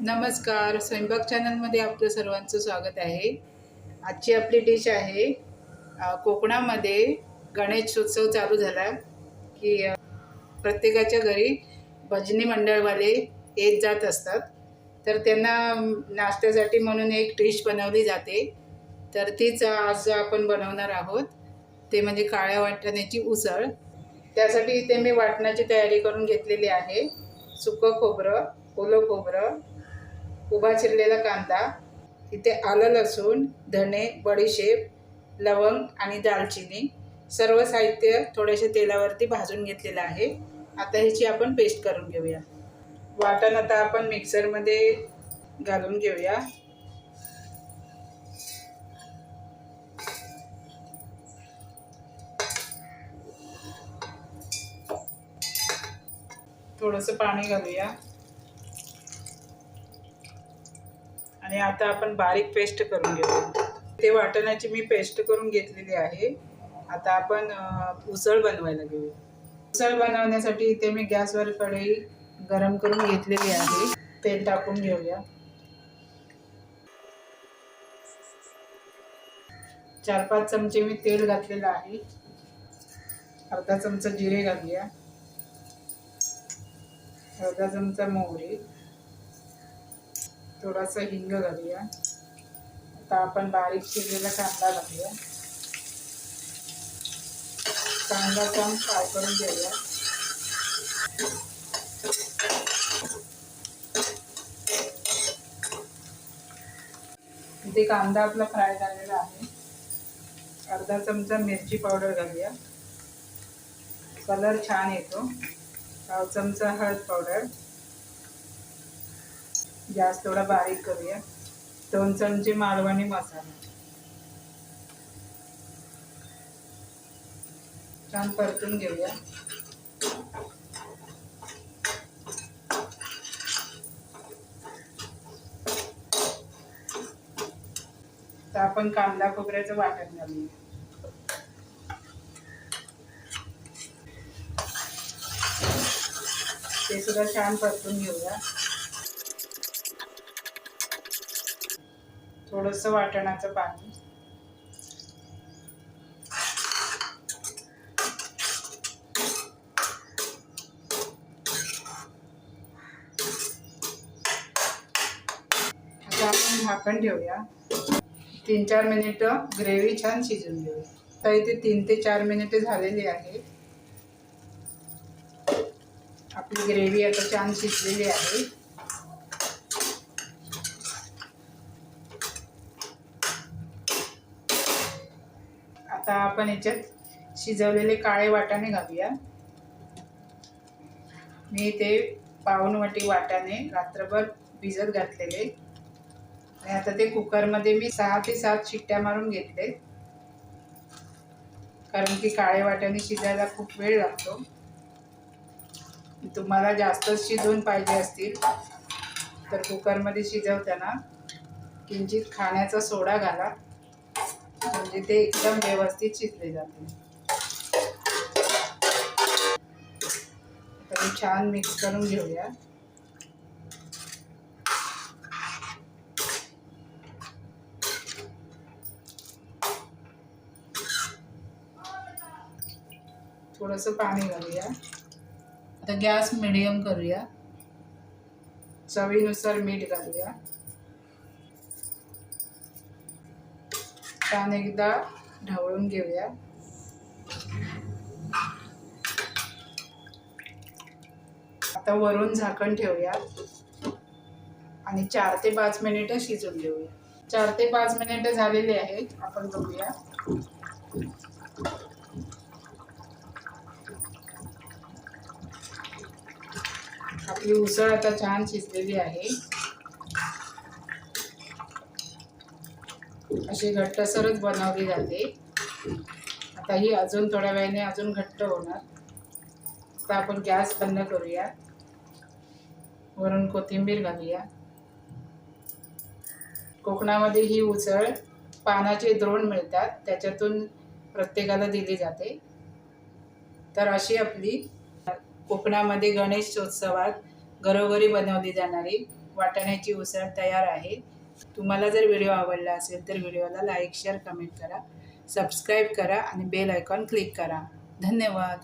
नमस्कार स्वयंपाक चॅनलमध्ये आपलं सर्वांचं स्वागत आहे. आजची आपली डिश आहे कोकणामध्ये गणेशोत्सव चालू झाला की प्रत्येकाच्या घरी भजनी मंडळवाले येत जात असतात. तर त्यांना नाश्त्यासाठी म्हणून एक डिश बनवली जाते. तर तीच आज आपण बनवणार आहोत. ते म्हणजे काळ्या वाटण्याची उसळ. त्यासाठी इथे मी वाटणाची तयारी करून घेतलेली आहे. सुकं खोबरं ओलं खोबरं उभा चिरलेला कांदा तिथे आलं लसूण धणे बडीशेप लवंग आणि दालचिनी. सर्व साहित्य थोडेसे तेलावरती भाजून घेतलेलं आहे. आता ह्याची आपण पेस्ट करून घेऊया. वाटण आता आपण मिक्सरमध्ये घालून घेऊया. थोडंसं पाणी घालूया. आणि आता आपण बारीक पेस्ट करून घेऊ. ते वाटण्याची मी पेस्ट करून घेतलेली आहे. आता आपण उसळ बनवायला घेऊया. उसळ बनवण्यासाठी इथे मी गॅसवर कढई गरम करून घेतलेली आहे. तेल टाकून घेऊया. चार पाच चमचे मी तेल घातलेलं आहे. अर्धा चमचा जिरे घालूया. अर्धा चमचा मोहरी. थोडासा हिंग घालूया. आता आपण बारीक चिरलेला कांदा घालूया. कांदा छान फ्राय करून घेऊया. इथे कांदा आपला फ्राय झालेला आहे. अर्धा चमचा मिरची पावडर घालूया. कलर छान येतो. पाव चमचा हळद पावडर. गॅस थोडा बारीक करूया. दोन चमचे मालवणी मसाला. छान परतून घेऊया. तर आपण कांदा खोबऱ्याचं वाटण घालूया. ते सुद्धा छान परतून घेऊया. थोडस वाटणाचं पाणी. आता आपण झाकण ठेवूया. तीन चार मिनिटं ग्रेव्ही छान शिजून घेऊया. तर इथे तीन ते चार मिनिटे झालेली आहे. आपली ग्रेव्ही आता छान शिजलेली आहे. आता आपण याच्यात शिजवलेले काळे वाटाणे घालूया. मी ते पाऊन वाटी वाटाणे रात्रभर भिजत घातलेले. आणि आता ते कुकरमध्ये मी सहा ते सात शिट्ट्या मारून घेतले. कारण की काळे वाटाणे शिजायला खूप वेळ लागतो. तुम्हाला जास्तच शिजवून पाहिजे असतील तर कुकरमध्ये शिजवताना किंचित खाण्याचा सोडा घाला. म्हणजे ते एकदम व्यवस्थित शिजले जाते. छान मिक्स करून घेऊया. थोडस पाणी घालूया. आता गॅस मिडियम करूया. चवीनुसार मीठ घालूया. छान एकदा ढवळून घेऊया. आता वरून झाकण ठेवूया. आणि चार ते पाच मिनिटं शिजून घेऊया. चार ते पाच मिनिटं झालेली आहेत आपण बघूया. आपली उसळ आता छान शिजलेली आहे. अशी घट्टसरच बनवली जाते. आता ही अजून थोड्या वेळाने अजून घट्ट होणार. आता आपण गॅस बंद करूया. वरून कोथिंबीर घालूया. कोकणामध्ये ही उसळ पानाचे द्रोण मिळतात. त्याच्यातून प्रत्येकाला दिली जाते. तर अशी आपली कोकणामध्ये गणेशोत्सवात घरोघरी बनवली जाणारी वाटाण्याची उसळ तयार आहे. तुम्हाला जर व्हिडिओ आवडला असेल तर व्हिडिओला लाईक शेअर कमेंट करा. सबस्क्राईब करा आणि बेल आयकॉन क्लिक करा. धन्यवाद.